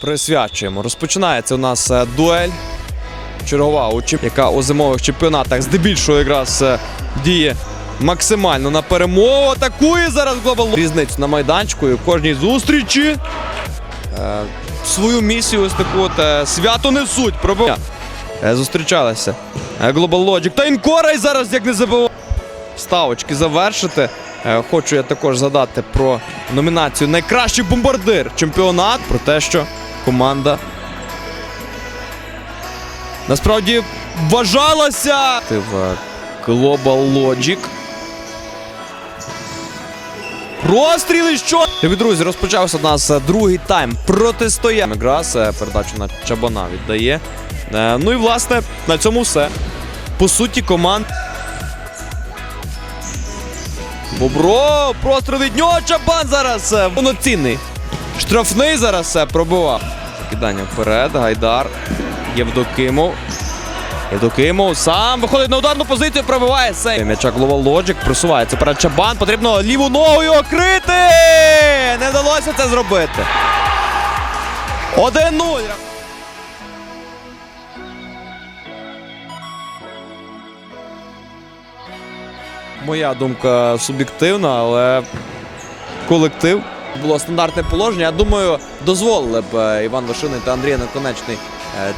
Присвячуємо. Розпочинається у нас е, дуель. Чергова, у яка у зимових чемпіонатах здебільшого якраз е, діє максимально на перемогу. Атакує зараз глобал. Різницю на майданчику і в кожній зустрічі. Е, свою місію ось таку от свято несуть. Пробив... Е, зустрічалися. Е. Та інкора і зараз як не забував. Ставочки завершити. Е, Хочу я також згадати про номінацію Найкращий бомбардир чемпіонат. Про те, що команда насправді вважалася в е, Global Logic. Розстріли що? Любі друзі, розпочався у нас е, другий тайм протистояння. Якраз передачу на Чабана віддає. Ну і власне на цьому все. По суті, команд. Бобро! Простріл від нього Чабан зараз е, повноцінний. Штрафний зараз е, пробивав. Закидання вперед. Гайдар. Євдокимов. Євдокимов сам виходить на ударну позицію, пробиває сейв. М'яча Global Logic просувається перед Чабан. Потрібно ліву ногою окрити. Не вдалося це зробити. 1-0. Моя думка суб'єктивна, але колектив. Було стандартне положення. Я думаю, дозволили б е, Іван Вашинин та Андрій Наконечний, е,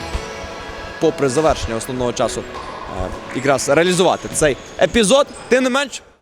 попри завершення основного часу, е, якраз реалізувати цей епізод. Тим не менш,